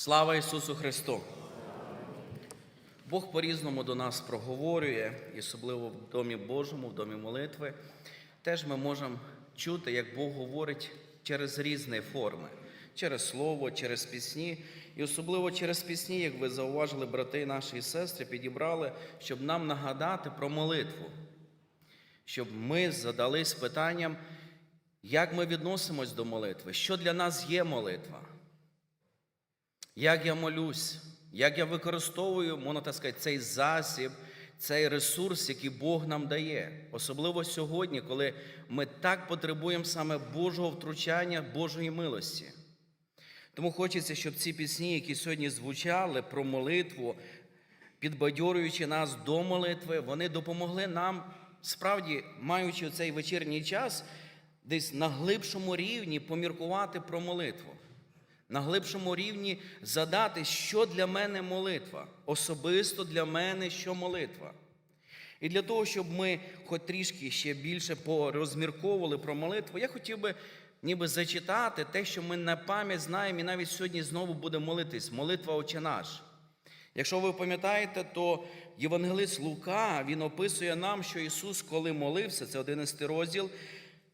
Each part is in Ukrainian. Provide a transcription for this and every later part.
Слава Ісусу Христу! Бог по-різному до нас проговорює, і особливо в Домі Божому, в домі молитви. Теж ми можемо чути, як Бог говорить через різні форми, через слово, через пісні. І особливо через пісні, як ви зауважили, брати наші і сестри, підібрали, щоб нам нагадати про молитву, щоб ми задались питанням, як ми відносимось до молитви, що для нас є молитва. Як я молюсь, як я використовую, можна так сказати, цей засіб, цей ресурс, який Бог нам дає. Особливо сьогодні, коли ми так потребуємо саме Божого втручання, Божої милості. Тому хочеться, щоб ці пісні, які сьогодні звучали про молитву, підбадьорюючи нас до молитви, вони допомогли нам, справді, маючи цей вечірній час, десь на глибшому рівні поміркувати про молитву на глибшому рівні задати, що для мене молитва, особисто для мене, що молитва. І для того, щоб ми хоч трішки ще більше порозмірковували про молитву, я хотів би ніби зачитати те, що ми на пам'ять знаємо, і навіть сьогодні знову будемо молитись. Молитва Отче наш. Якщо ви пам'ятаєте, то Євангелист Лука він описує нам, що Ісус, коли молився, це 11 розділ,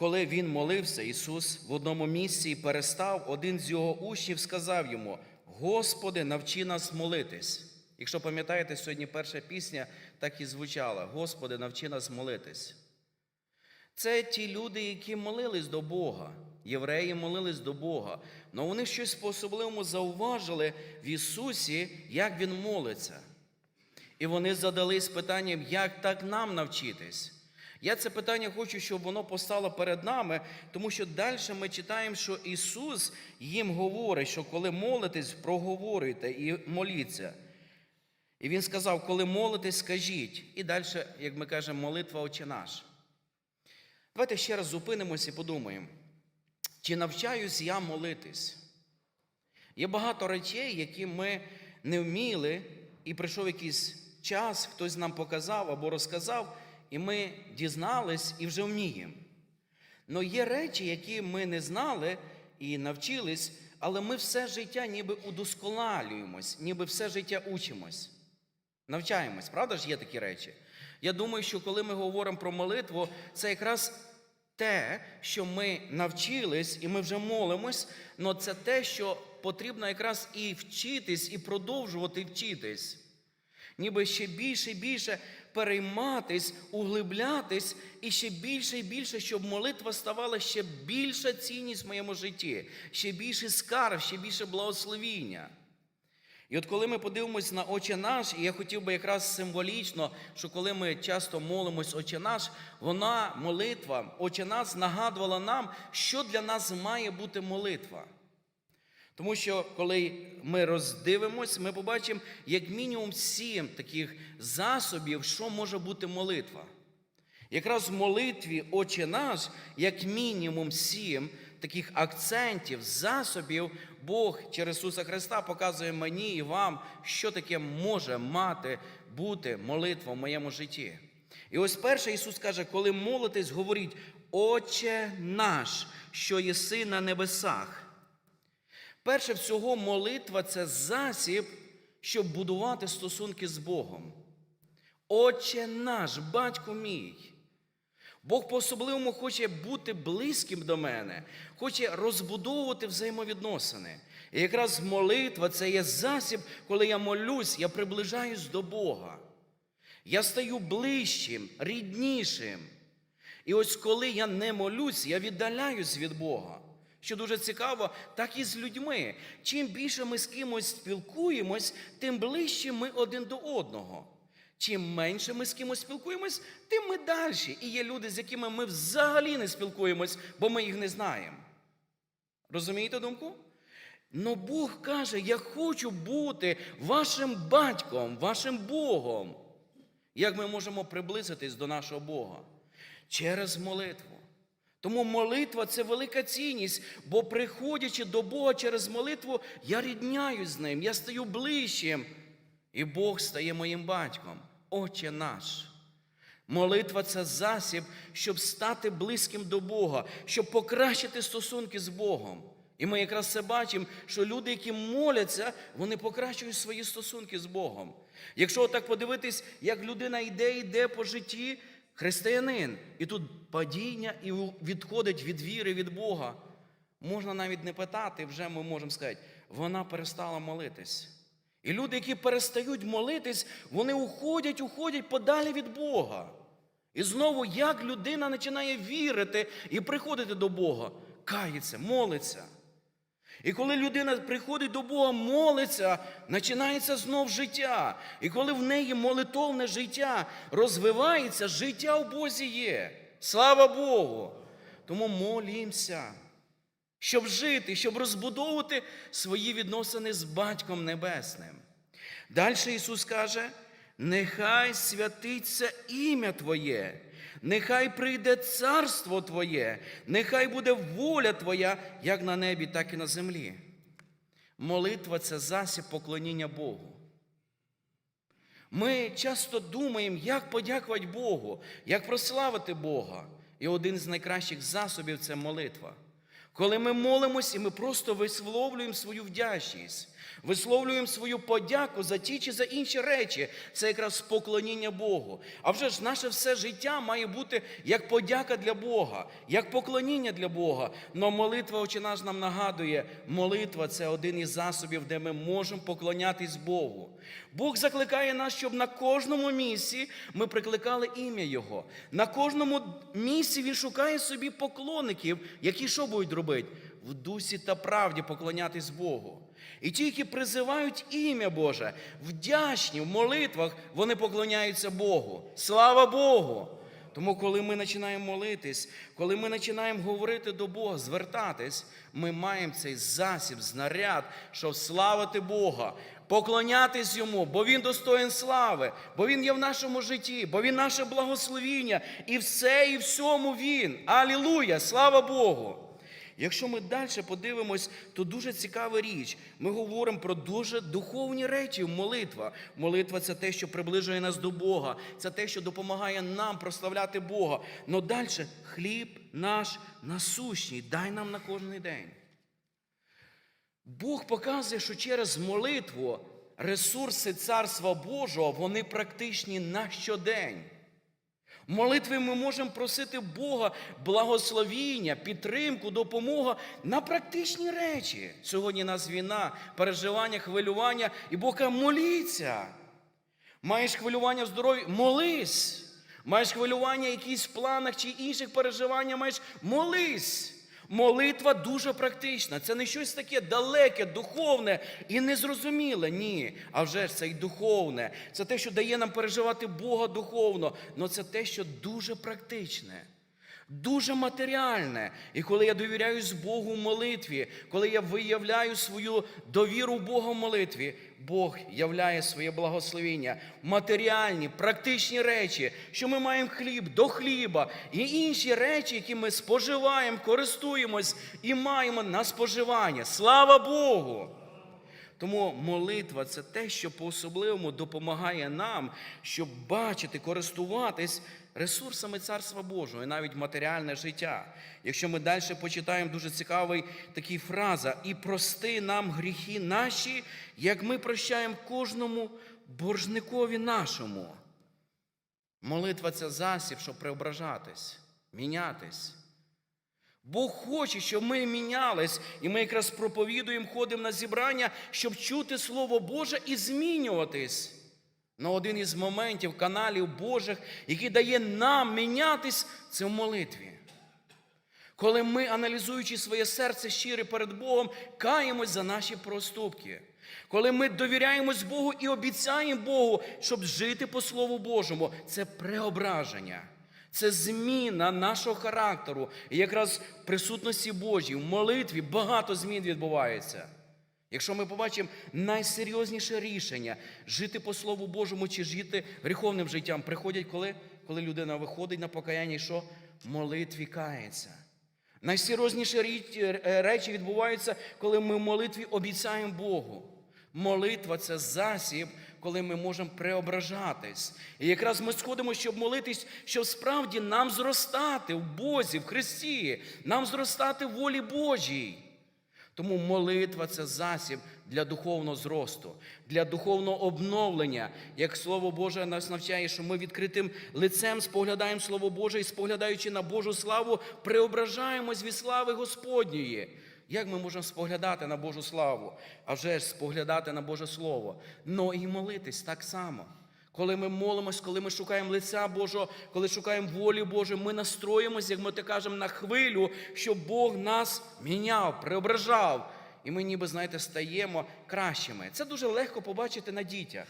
коли він молився, Ісус в одному місці перестав, один з його учнів сказав йому: Господи, навчи нас молитись. Якщо пам'ятаєте, сьогодні перша пісня так і звучала: Господи, навчи нас молитись. Це ті люди, які молились до Бога. Євреї молились до Бога. Але вони щось по-особливому зауважили в Ісусі, як Він молиться. І вони задались питанням, як так нам навчитись. Я це питання хочу, щоб воно постало перед нами, тому що далі ми читаємо, що Ісус їм говорить, що коли молитесь, проговорюйте і моліться. І Він сказав, коли молитесь, скажіть. І далі, як ми кажемо, молитва Отче наш. Давайте ще раз зупинимося і подумаємо, чи навчаюсь я молитись? Є багато речей, які ми не вміли, і прийшов якийсь час, хтось нам показав або розказав, і ми дізнались і вже вміємо. Але є речі, які ми не знали і навчились, але ми все життя ніби удосконалюємось, ніби все життя учимось. Навчаємось, правда ж є такі речі? Я думаю, що коли ми говоримо про молитву, це якраз те, що ми навчились і ми вже молимось, але це те, що потрібно якраз і вчитись, і продовжувати вчитись. Ніби ще більше і більше перейматись, углублятись, і ще більше і більше, щоб молитва ставала ще більша цінність в моєму житті, ще більше скарб, ще більше благословіння. І от коли ми подивимось на Отче наш, і я хотів би якраз символічно, що коли ми часто молимось Отче наш, вона молитва, Отче наш нагадувала нам, що для нас має бути молитва. Тому що коли ми роздивимось, ми побачимо як мінімум сім таких засобів, що може бути молитва. Якраз в молитві Отче наш, як мінімум сім таких акцентів, засобів, Бог через Ісуса Христа показує мені і вам, що таке може мати бути молитва в моєму житті. І ось перше Ісус каже, коли молитесь, говоріть, Отче наш, що єси на небесах. Перше всього, молитва це засіб, щоб будувати стосунки з Богом. Отче наш, батько мій. Бог по-особливому хоче бути близьким до мене, хоче розбудовувати взаємовідносини. І якраз молитва це є засіб, коли я молюсь, я приближаюсь до Бога. Я стаю ближчим, ріднішим. І ось коли я не молюсь, я віддаляюсь від Бога. Що дуже цікаво, так і з людьми. Чим більше ми з кимось спілкуємось, тим ближче ми один до одного. Чим менше ми з кимось спілкуємось, тим ми далі. І є люди, з якими ми взагалі не спілкуємось, бо ми їх не знаємо. Розумієте думку? Но Бог каже: я хочу бути вашим батьком, вашим Богом. Як ми можемо приблизитись до нашого Бога? Через молитву. Тому молитва це велика цінність, бо приходячи до Бога через молитву, я рідняюсь з ним, я стаю ближчим, і Бог стає моїм батьком, Отче наш. Молитва це засіб, щоб стати близьким до Бога, щоб покращити стосунки з Богом. І ми якраз це бачимо, що люди, які моляться, вони покращують свої стосунки з Богом. Якщо так подивитись, як людина йде, йде по житті, християнин, і тут падіння і відходить від віри від Бога, можна навіть не питати, вже ми можемо сказати, вона перестала молитись. І люди, які перестають молитись, вони уходять, уходять подалі від Бога. І знову, як людина починає вірити і приходити до Бога, кається, молиться. І коли людина приходить до Бога, молиться, починається знов життя. І коли в неї молитовне життя розвивається, життя в Бозі є. Слава Богу! Тому молімося, щоб жити, щоб розбудовувати свої відносини з Батьком Небесним. Далі Ісус каже: нехай святиться ім'я Твоє, нехай прийде царство Твоє, нехай буде воля Твоя, як на небі, так і на землі. Молитва це засіб поклоніння Богу. Ми часто думаємо, як подякувати Богу, як прославити Бога. І один з найкращих засобів це молитва. Коли ми молимось і ми просто висловлюємо свою вдячність, висловлюємо свою подяку за ті чи за інші речі, це якраз поклоніння Богу. А вже ж наше все життя має бути як подяка для Бога, як поклоніння для Бога. Но молитва, очі наш нам нагадує, молитва це один із засобів, де ми можемо поклонятись Богу. Бог закликає нас, щоб на кожному місці ми прикликали ім'я Його. На кожному місці Він шукає собі поклонників, які що будуть робити? В дусі та правді поклонятись Богу. І ті, які призивають ім'я Боже, вдячні в молитвах, вони поклоняються Богу. Слава Богу! Тому, коли ми починаємо молитись, коли ми починаємо говорити до Бога, звертатись, ми маємо цей засіб, знаряд, щоб славити Бога, поклонятись Йому, бо Він достоїн слави, бо Він є в нашому житті, бо Він наше благословіння, і все, і всьому Він. Алілуя! Слава Богу! Якщо ми далі подивимось, то дуже цікава річ. Ми говоримо про дуже духовні речі молитва. Молитва це те, що приближує нас до Бога, це те, що допомагає нам прославляти Бога. Но далі хліб наш насущний, дай нам на кожний день. Бог показує, що через молитву ресурси Царства Божого вони практичні на щодень. Молитви ми можемо просити Бога благословіння, підтримку, допомогу на практичні речі. Сьогодні нас війна, переживання, хвилювання, і Бог каже, моліться. Маєш хвилювання в молись. Маєш хвилювання в якихось планах чи інших переживаннях, маєш молись. Молитва дуже практична. Це не щось таке далеке, духовне і незрозуміле. Ні. А вже ж це і духовне. Це те, що дає нам переживати Бога духовно. але це те, що дуже практичне. Дуже матеріальне. І коли я довіряюсь Богу в молитві, коли я виявляю свою довіру в Бога в молитві, Бог являє своє благословіння, матеріальні, практичні речі, що ми маємо хліб до хліба і інші речі, які ми споживаємо, користуємось і маємо на споживання. Слава Богу! Тому молитва це те, що по-особливому допомагає нам, щоб бачити, користуватись ресурсами Царства Божого і навіть матеріальне життя. Якщо ми далі почитаємо дуже цікавий такий фраза, і прости нам гріхи наші, як ми прощаємо кожному боржникові нашому. Молитва це засіб, щоб преображатись, мінятись. Бог хоче, щоб ми мінялись, і ми якраз проповідуємо, ходимо на зібрання, щоб чути Слово Боже і змінюватись. На один із моментів каналів Божих, який дає нам мінятись, це в молитві. Коли ми, аналізуючи своє серце щире перед Богом, каємось за наші проступки. Коли ми довіряємось Богу і обіцяємо Богу, щоб жити по Слову Божому, це преображення. Це зміна нашого характеру. І якраз в присутності Божій, в молитві багато змін відбувається. Якщо ми побачимо найсерйозніше рішення жити по Слову Божому чи жити гріховним життям, приходять коли? Коли людина виходить на покаяння і що? Молитві кається. Найсерйозніші речі відбуваються, коли ми в молитві обіцяємо Богу. Молитва це засіб, коли ми можемо преображатись. І якраз ми сходимо, щоб молитись, щоб справді нам зростати в Бозі, в Христі, нам зростати в волі Божій. Тому молитва це засіб для духовного зросту, для духовного обновлення. Як Слово Боже нас навчає, що ми відкритим лицем споглядаємо Слово Боже і споглядаючи на Божу славу, преображаємось від слави Господньої. Як ми можемо споглядати на Божу славу? А вже ж споглядати на Боже Слово. Ну і молитись так само. Коли ми молимось, коли ми шукаємо лиця Божого, коли шукаємо волі Божої, ми настроїмося, як ми так кажемо, на хвилю, щоб Бог нас міняв, преображав. І ми, ніби, знаєте, стаємо кращими. Це дуже легко побачити на дітях.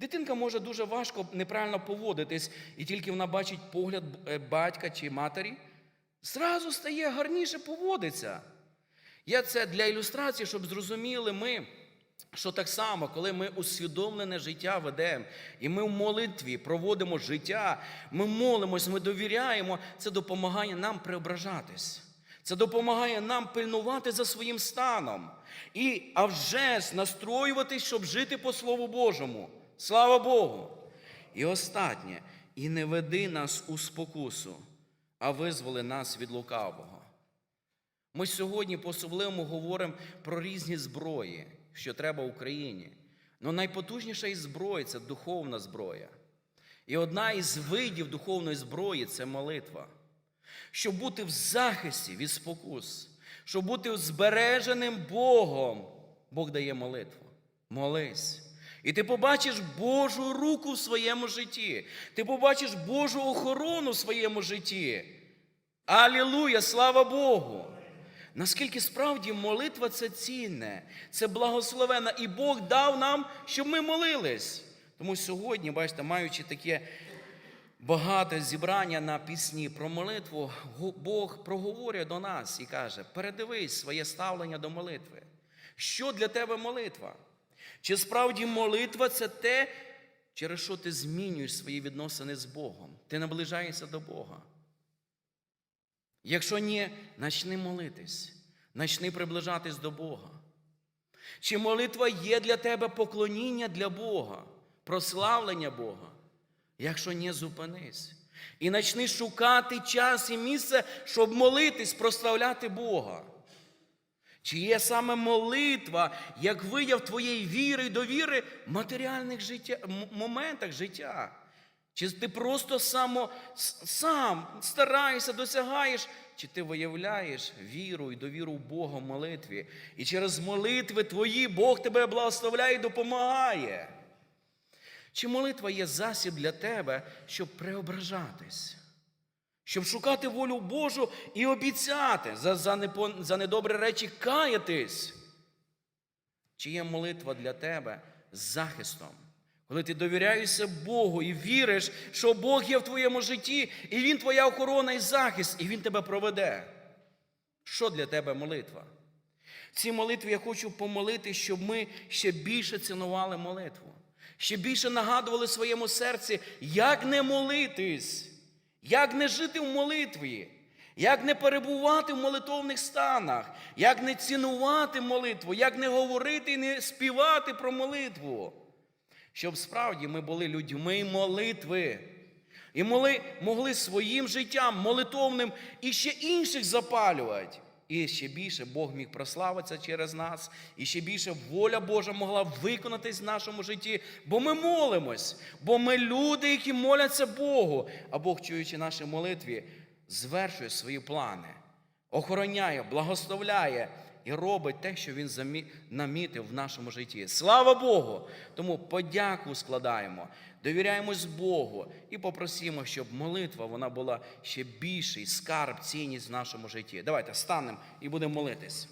Дитинка може дуже важко неправильно поводитись, і тільки вона бачить погляд е, батька чи матері, зразу стає гарніше поводиться. Я це для ілюстрації, щоб зрозуміли ми, що так само, коли ми усвідомлене життя ведемо, і ми в молитві проводимо життя, ми молимось, ми довіряємо, це допомагає нам преображатись. Це допомагає нам пильнувати за своїм станом. І а вже настроюватись, щоб жити по Слову Божому. Слава Богу! І останнє, і не веди нас у спокусу, а визволи нас від лукавого. Ми сьогодні по-особливому говоримо про різні зброї, що треба Україні. Але найпотужніша із зброї це духовна зброя. І одна із видів духовної зброї це молитва. Щоб бути в захисті від спокус, щоб бути збереженим Богом, Бог дає молитву. Молись. І ти побачиш Божу руку в своєму житті. Ти побачиш Божу охорону в своєму житті. Алілуя, слава Богу! Наскільки справді молитва це цінне, це благословенна, і Бог дав нам, щоб ми молились. Тому сьогодні, бачите, маючи таке багате зібрання на пісні про молитву, Бог проговорює до нас і каже: передивись своє ставлення до молитви. Що для тебе молитва? Чи справді молитва це те, через що ти змінюєш свої відносини з Богом? Ти наближаєшся до Бога. Якщо ні, начни молитись, начни приближатись до Бога. Чи молитва є для тебе поклоніння для Бога, прославлення Бога? Якщо ні, зупинись. І начни шукати час і місце, щоб молитись, прославляти Бога. Чи є саме молитва, як вияв твоєї віри і довіри в матеріальних життя, моментах життя? Чи ти просто само, сам стараєшся, досягаєш, чи ти виявляєш віру і довіру Бога в молитві? І через молитви твої Бог тебе благословляє і допомагає. Чи молитва є засіб для тебе, щоб преображатись? Щоб шукати волю Божу і обіцяти за, за, непо, за недобрі речі каятись? Чи є молитва для тебе захистом? Коли ти довіряєшся Богу і віриш, що Бог є в твоєму житті, і Він твоя охорона і захист, і Він тебе проведе. Що для тебе молитва? В цій молитві я хочу помолити, щоб ми ще більше цінували молитву, ще більше нагадували своєму серці, як не молитись, як не жити в молитві, як не перебувати в молитовних станах, як не цінувати молитву, як не говорити і не співати про молитву. Щоб справді ми були людьми молитви. І моли, могли своїм життям молитовним і ще інших запалювати. І ще більше Бог міг прославитися через нас, і ще більше воля Божа могла виконатись в нашому житті, бо ми молимось, бо ми люди, які моляться Богу. А Бог, чуючи наші молитві, звершує свої плани, охороняє, благословляє і робить те, що він намітив в нашому житті. Слава Богу! Тому подяку складаємо, довіряємось Богу і попросимо, щоб молитва вона була ще більший скарб, цінність в нашому житті. Давайте станемо і будемо молитись.